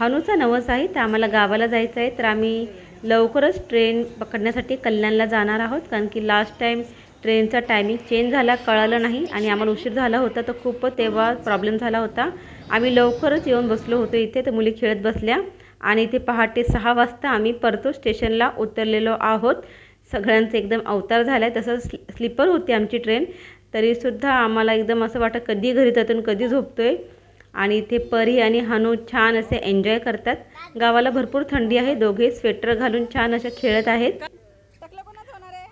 हनूचा नवस आहे तर आम्हाला गावाला जायचं आहे. तर आम्ही लवकरच ट्रेन पकडण्यासाठी कल्याणला जाणार आहोत कारण की लास्ट टाईम ट्रेनचा टायमिंग चेंज झाला कळालं नाही आणि आम्हाला उशीर झाला होता तर खूप तेव्हा प्रॉब्लेम झाला होता. आम्ही लवकरच येऊन बसलो होतो इथे तर मुली खेळत बसल्या आणि इथे पहाटे सहा वाजता आम्ही परतो स्टेशनला उतरलेलो आहोत. सगळ्यांचं एकदम अवतार झाला आहे तसं स्लीपर होती आमची ट्रेन तरीसुद्धा आम्हाला एकदम असं वाटतं कधी घरी जातो आणि कधी झोपतो आहे आणि इथे परी आणि हनू छान असे एन्जॉय करतात. गावाला भरपूर थंडी आहे. दोघे स्वेटर घालून छान असे खेळत आहेत.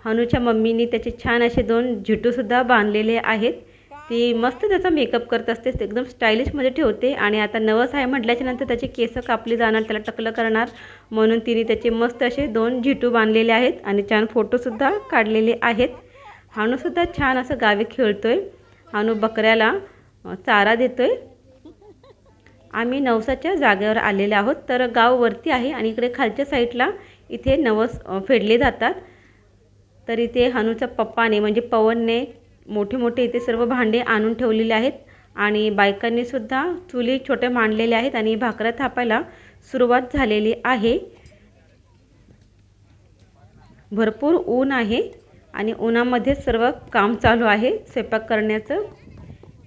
हनूच्या मम्मीनी त्याचे छान असे दोन झिटूसुद्धा बांधलेले आहेत. ती मस्त त्याचा मेकअप करत असते. एकदम स्टायलिशमध्ये ठेवते. आणि आता नवस आहे म्हटल्याच्या नंतर केस कापली जाणार. त्याला टकलं करणार. म्हणून तिने त्याचे मस्त असे दोन झिटू बांधलेले आहेत. आणि छान फोटोसुद्धा काढलेले आहेत. हाणूसुद्धा छान असं गावी खेळतो आहे हाणू बकऱ्याला चारा देतो आहे आम्ही नवसाच्या जागेवर आलेले आहोत. तर गाव वरती आहे आणि इकडे खालच्या साईडला इथे नवस फेडले जातात. तर इथे हनूच्या पप्पाने म्हणजे पवनने मोठे मोठे इथे सर्व भांडे आणून ठेवलेले आहेत. आणि बायकांनीसुद्धा चुली छोट्या मांडलेल्या आहेत आणि भाकऱ्या थापायला सुरुवात झालेली आहे. भरपूर ऊन आहे आणि उन्हामध्ये सर्व काम चालू आहे. स्वयंपाक करण्याचं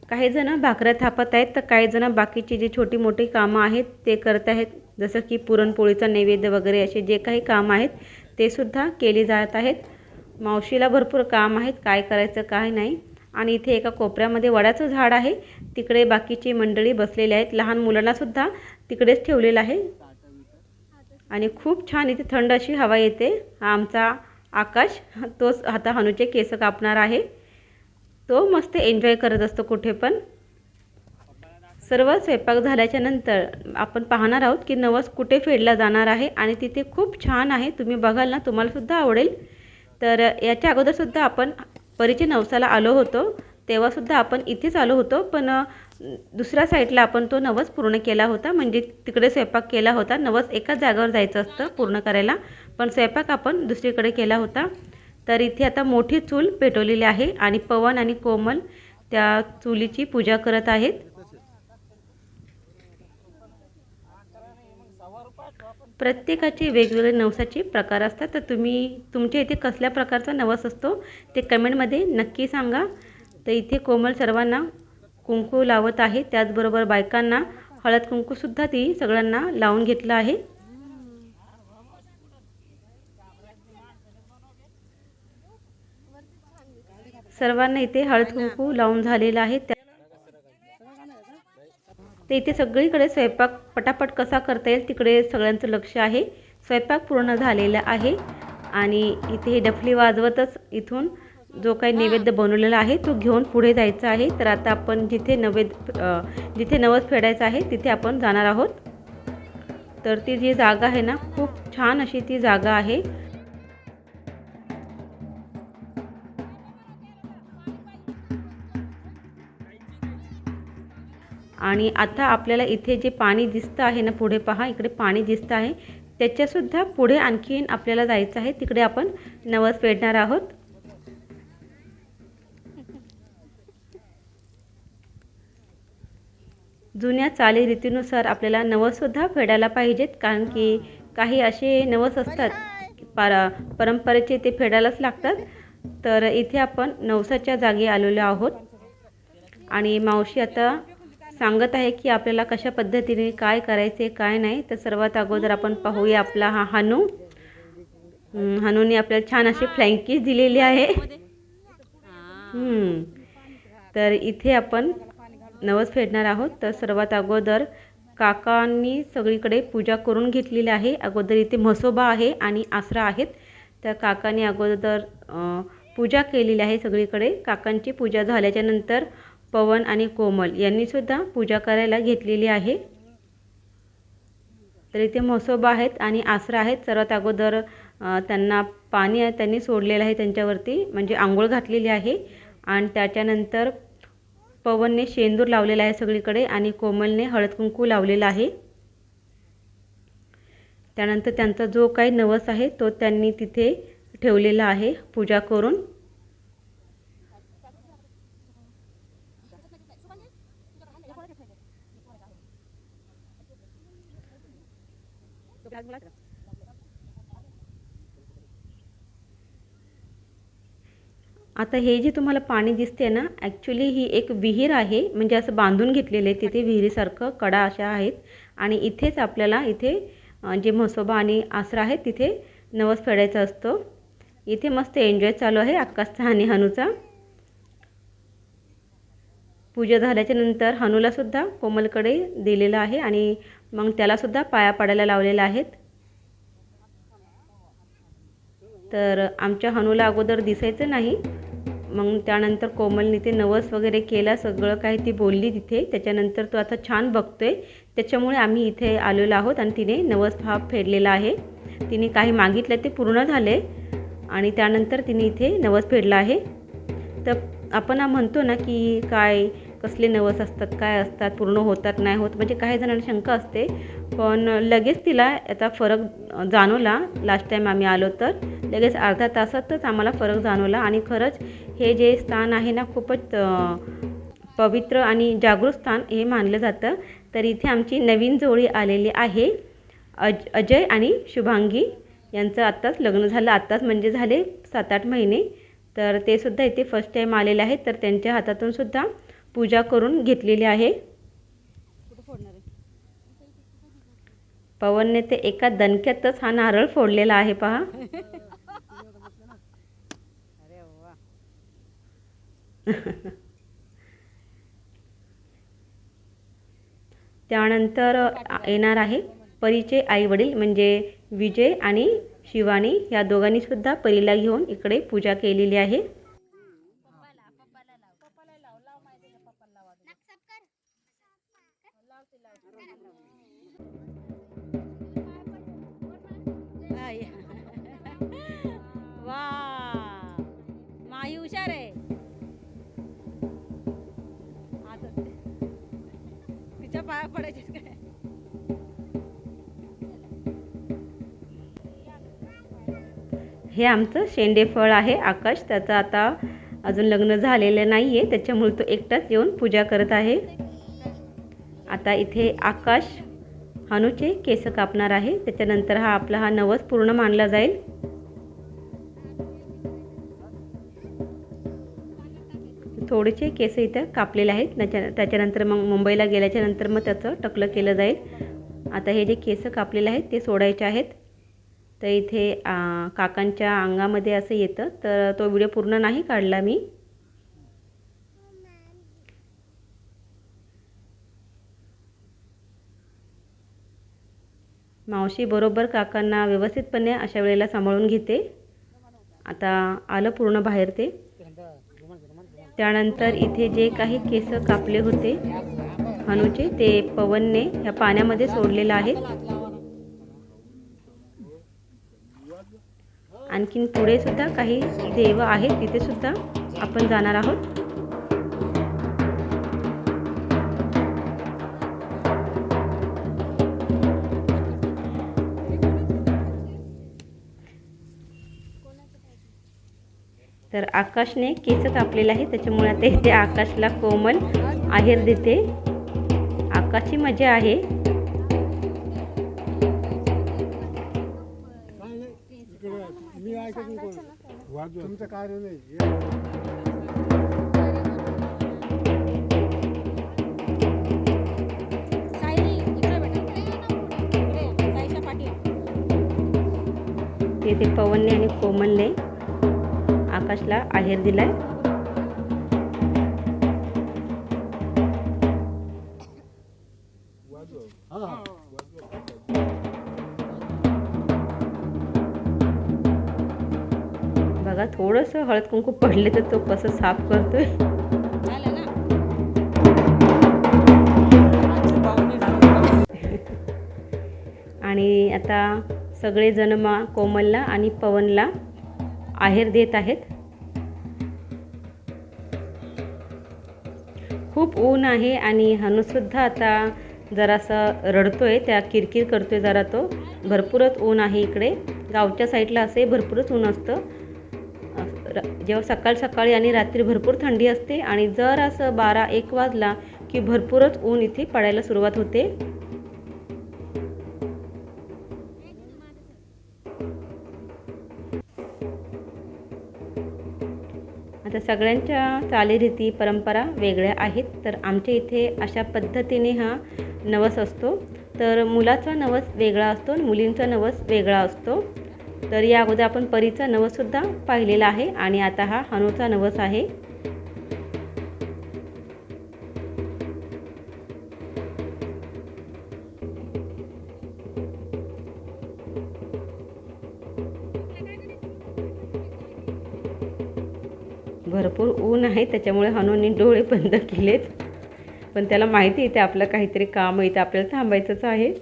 काही जण भाकऱ्या थापत आहेत तर काही जण बाकीची जी छोटी मोठी कामं आहेत ते करत आहेत. जसं की पुरणपोळीचा नैवेद्य वगैरे असे जे काही काम आहेत ते सुद्धा केली जात आहेत. मावशीला भरपूर काम आहेत काय करायचं काय नाही. आणि इथे एका कोपऱ्यामध्ये वडाचं झाड आहे. तिकडे बाकीची मंडळी बसलेली आहेत. लहान मुलांनासुद्धा तिकडेच ठेवलेलं आहे. आणि खूप छान इथे थंड अशी हवा येते. हा आमचा आकाश तोच आता हनूचे केस कापणार आहे. तो मस्त एन्जॉय करत असतो कुठे पण. सर्व स्वयंपाक झाल्याच्यानंतर आपण पाहणार आहोत की नवस कुठे फेडला जाणार आहे आणि तिथे खूप छान आहे. तुम्ही बघाल ना तुम्हालासुद्धा आवडेल. तर याच्या अगोदरसुद्धा आपण परिचय नवसाला आलो होतो. तेव्हासुद्धा आपण इथेच आलो होतो पण दुसऱ्या साईडला आपण तो नवस पूर्ण केला होता. म्हणजे तिकडे स्वयंपाक केला होता. नवस एकाच जागेवर जायचं असतं पूर्ण करायला पण स्वयंपाक आपण दुसरीकडे केला होता. तर इथे आता मोठी चूल पेटवलेली आहे आणि पवन आणि कोमल त्या चुलीची पूजा करत आहेत. प्रत्येकाचे वेगवेगळे नवसाचे प्रकार असतात. तर तुम्ही तुमच्या इथे कसल्या प्रकारचा नवस असतो ते कमेंटमध्ये नक्की सांगा. तर इथे कोमल सर्वांना कुंकू लावत आहे. त्याचबरोबर बायकांना हळद कुंकूसुद्धा ती सगळ्यांना लावून घेतलं आहे. सर्वांना इथे हळद कुंकू लावून झालेलं आहे. त्या ते इथे सगळीकडे स्वयंपाक पटापट कसा करता येईल तिकडे सगळ्यांचं लक्ष आहे. स्वयंपाक पूर्ण झालेला आहे आणि इथे हे डफली वाजवतच इथून जो काही नैवेद्य बनवलेला आहे तो घेऊन पुढे जायचा आहे. तर आता आपण जिथे नैवेद्य जिथे नवस फेडायचं आहे तिथे आपण जाणार आहोत. तर ती जी जागा आहे ना खूप छान अशी ती जागा आहे. आणि आता आपल्याला इथे जे पाणी दिसतं आहे ना पुढे पहा इकडे पाणी दिसतं आहे. त्याच्यासुद्धा पुढे आणखीन आपल्याला जायचं आहे. तिकडे आपण नवस फेडणार आहोत. जुन्या चालीरीतीनुसार आपल्याला नवससुद्धा फेडायला पाहिजेत कारण की काही असे नवस असतात पारा परंपरेचे ते फेडायलाच लागतात. तर इथे आपण नवसाच्या जागी आलेलो आहोत. आणि मावशी आता सांगत आहे की आपल्याला कशा पद्धतीने काय करायचे काय नाही तर सर्वात अगोदर आपण पाहूया आपला हा हनू. हनूने आपल्याला छान अशी फ्लँकीज दिलेली आहे. तर इथे आपण नवस फेडणार आहोत. तर सर्वात अगोदर काकांनी सगळीकडे पूजा करून घेतलेली आहे. अगोदर इथे म्हसोबा आहे आणि आसरा आहेत. तर काकांनी अगोदर पूजा केलेली आहे सगळीकडे. काकांची पूजा झाल्याच्यानंतर पवन आणि कोमल यांनीसुद्धा पूजा करायला घेतलेली आहे. तर इथे म्हसोबा आहेत आणि आसरा आहेत. सर्वात अगोदर त्यांना पाणी आहे त्यांनी सोडलेलं आहे त्यांच्यावरती म्हणजे आंघोळ घातलेली आहे. आणि त्याच्यानंतर पवनने शेंदूर लावलेला आहे सगळीकडे आणि कोमलने हळद कुंकू लावलेला आहे. त्यानंतर त्यांचा जो काही नवस आहे तो त्यांनी तिथे ठेवलेला आहे पूजा करून. आता हे जे तुम्हाला पाणी दिसते ना ॲक्च्युली ही एक विहीर आहे. म्हणजे असं बांधून घेतलेलं आहे तिथे विहिरीसारखं कडा अशा आहेत. आणि इथेच आपल्याला इथे जे म्हसोबा आणि आसरा आहे तिथे नवस फेडायचा असतो. इथे मस्त एन्जॉय चालू आहे आकाशचा आणि हनूचा. पूजा झाल्याच्यानंतर हनूलासुद्धा कोमलकडे दिलेलं आहे आणि मग त्यालासुद्धा पाया पाडायला लावलेल्या आहेत. तर आमच्या हनूला अगोदर दिसायचं नाही. मग त्यानंतर कोमलने ते नवस वगैरे केला सगळं काही ती बोलली तिथे. त्याच्यानंतर तो आता छान बघतोय. त्याच्यामुळे आम्ही इथे आलेलो आहोत आणि तिने नवस भाव फेडलेला आहे. तिने काही मागितलं ते पूर्ण झाले आणि त्यानंतर तिने इथे नवस फेडला आहे. तर आपण म्हणतो ना की काय कसले नवस असतात काय असतात पूर्ण होतात नाही होत म्हणजे काही जणांना शंका असते. पण लगेच तिला याचा फरक जाणवला. लास्ट टाईम आम्ही आलो तर लगेच अर्धा तासातच आम्हाला फरक जाणवला. आणि खरंच हे जे स्थान आहे ना खूपच पवित्र आणि जागृत स्थान हे मानलं जातं. तर इथे आमची नवीन जोडी आलेली आहे. अज अजय आणि शुभांगी यांचं आत्ताच लग्न झालं. आत्ताच म्हणजे झाले सात आठ महिने. तर ते सुद्धा इथे फर्स्ट टाईम आलेले आहेत. तर त्यांच्या हातातून सुद्धा पूजा करून घेतलेली आहे. पवनने ते एका दणक्यातच हा नारळ फोडलेला आहे पहा. त्यानंतर येणार आहे परीचे आई वडील म्हणजे विजय आणि शिवानी. या दोघांनी सुद्धा परीला घेऊन इकडे पूजा केलेली आहे. तिच्या पाया पडायचे काय? हे आमचं शेंडे फळ आहे आकाश. त्याचं आता अजून लग्न झालेलं नाही आहे त्याच्यामुळे तो एकटाच येऊन पूजा करत आहे. आता इथे आकाश हनूचे केस कापणार आहे. त्याच्यानंतर हा आपला हा नवस पूर्ण मानला जाईल. थोडेसे केस इथं कापलेले आहेत. त्याच्या त्याच्यानंतर मग मुंबईला गेल्याच्यानंतर मग त्याचं टकलं केलं जाईल. आता हे जे केस कापलेले आहेत ते सोडायचे आहेत. तर इथे काकांच्या अंगामध्ये असं येतं. तर तो व्हिडिओ पूर्ण नाही काढला मी. मावशी बरोबर काकांना व्यवस्थितपणे अशा वेळेला सांभाळून घेते. आता आलं पूर्ण बाहेर ते. त्यानंतर इथे जे काही केस कापले होते हनुचे ते पवनने ह्या पाण्यामध्ये सोडलेलं आहे. आणखीन पुढे सुद्धा काही देव आहेत तिथे सुद्धा आपण जाणार आहोत. तर आकाशने केस कापलेलं आहे. त्याच्यामुळे आता इथे आकाशला कोमल आहेर देते आकाशची मजा आहे. ते पवनने आणि कोमलने आकाशला आहेर दिलाय. बघा थोडंसं हळद कुंकू पडले तर तो कसं साफ करतोय. ना आणि आता सगळेजण मा कोमलला आणि पवनला आहेर देत आहेत. ऊन आहे आणि हनुसुद्धा आता जरासा रडतोय त्या किरकिर करतोय जरा तो. भरपूरच ऊन आहे इकडे. गावच्या साईडला असे भरपूरच ऊन असतं. जेव्हा सकाळ सकाळी आणि रात्री भरपूर थंडी असते आणि जर असं बारा एक वाजला की भरपूरच ऊन इथे पडायला सुरुवात होते. तर सगळ्यांच्या चालीरीती परंपरा वेगळ्या आहेत. तर आमच्या इथे अशा पद्धतीने हा नवस असतो. तर मुलाचा नवस वेगळा असतो आणि मुलींचा नवस वेगळा असतो. तर या अगोदर आपण परीचा नवससुद्धा पाहिलेला आहे आणि आता हा हनूचा नवस आहे. भरपूर ऊन आहे त्याच्यामुळे हनुनी डोळे बंद केलेत. पण त्याला माहिती आहे ते आपलं काहीतरी काम आहे ते आपल्याला थांबायचंच आहे.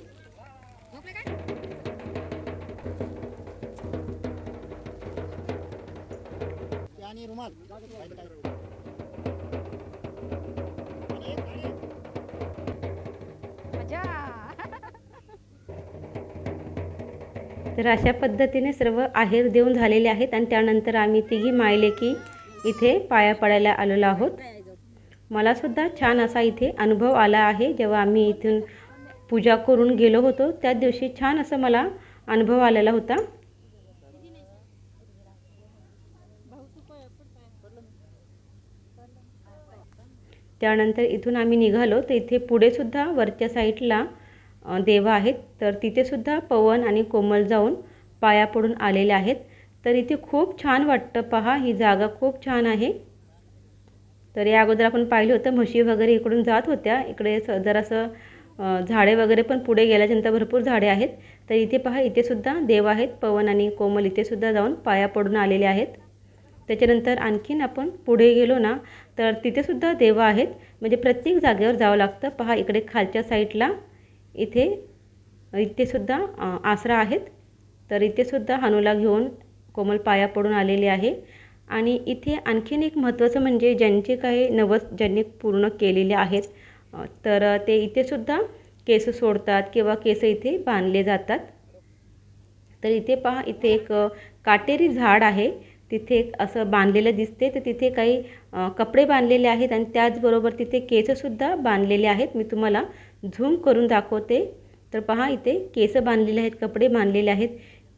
तर अशा पद्धतीने सर्व आहेर देऊन झालेले आहेत आणि त्यानंतर आम्ही तिघी मायले की इथे पाया पडायला आलेलो आहोत. मलासुद्धा छान असा इथे अनुभव आला आहे. जेव्हा आम्ही इथून पूजा करून गेलो होतो त्या दिवशी छान असा मला अनुभव आलेला होता. त्यानंतर इथून आम्ही निघालो. तर इथे पुढेसुद्धा वरच्या साईडला देव आहेत. तर तिथेसुद्धा पवन आणि कोमल जाऊन पाया पडून आलेले आहेत. तर इथे खूप छान वाटतं पहा ही जागा खूप छान आहे. तर या अगोदर आपण पाहिलं होतं म्हशी वगैरे इकडून जात होत्या. इकडे स जरासं झाडे वगैरे पण पुढे गेल्याच्यानंतर भरपूर झाडे आहेत. तर इथे पहा इथेसुद्धा देव आहेत पवन आणि कोमल इथेसुद्धा जाऊन पाया पडून आलेले आहेत. त्याच्यानंतर आणखीन आपण पुढे गेलो ना तर तिथेसुद्धा देव आहेत. म्हणजे प्रत्येक जागेवर जावं लागतं. पहा इकडे खालच्या साईडला इथे इथेसुद्धा आसरा आहेत. तर इथेसुद्धा हनुला घेऊन कोमल पाया पडून आलेली आहे. आणि इथे आणखीन एक महत्त्वाचं म्हणजे ज्यांचे काही नवस ज्यांनी पूर्ण केलेले आहेत तर ते इथेसुद्धा केस सोडतात किंवा केस इथे बांधले जातात. तर इथे पहा इथे एक काटेरी झाड आहे. तिथे एक असं बांधलेलं दिसते तर तिथे काही कपडे बांधलेले आहेत आणि त्याचबरोबर तिथे केससुद्धा बांधलेले आहेत. मी तुम्हाला झूम करून दाखवते. तर पहा इथे केस बांधलेले आहेत कपडे बांधलेले आहेत.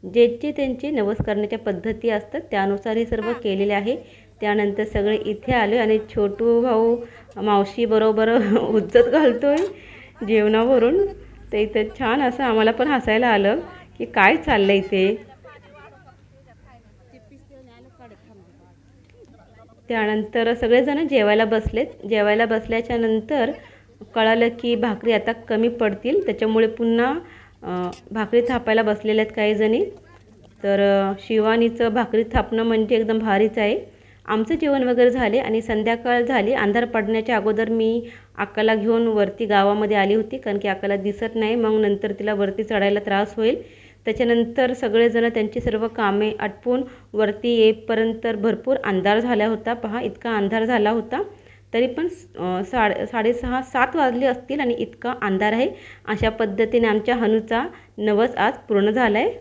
ज्याचे त्यांचे नवस करण्याच्या पद्धती असतात त्यानुसार हे. सर्व केलेले आहे. त्यानंतर सगळे इथे आले आणि छोटू भाऊ मावशी बरोबर उज्जत घालतोय जेवणावरून. तर इथं छान असं आम्हाला पण हसायला आलं की काय चाललं इथे. त्यानंतर सगळेजण जेवायला बसलेत. जेवायला बसल्याच्या नंतर कळालं की भाकरी आता कमी पडतील. त्याच्यामुळे पुन्हा भाकरी थापायला बसलेल्या आहेत काही जणी. तर शिवानीचं भाकरी थापणं म्हणजे एकदम भारीच आहे. आमचं जेवण वगैरे झाले आणि संध्याकाळ झाली. अंधार पडण्याच्या अगोदर मी अक्काला घेऊन वरती गावामध्ये आली होती कारण की अक्काला दिसत नाही. मग नंतर तिला वरती चढायला त्रास होईल. त्याच्यानंतर सगळेजण त्यांची सर्व कामे आटपून वरती येईपर्यंत भरपूर अंधार झाला होता. पहा इतका अंधार झाला होता. तरी पण साडे साडेसहा सात वाजले असतील आणि इतका अंधार आहे. अशा पद्धतीने आमच्या हनूचा नवस आज पूर्ण झाला आहे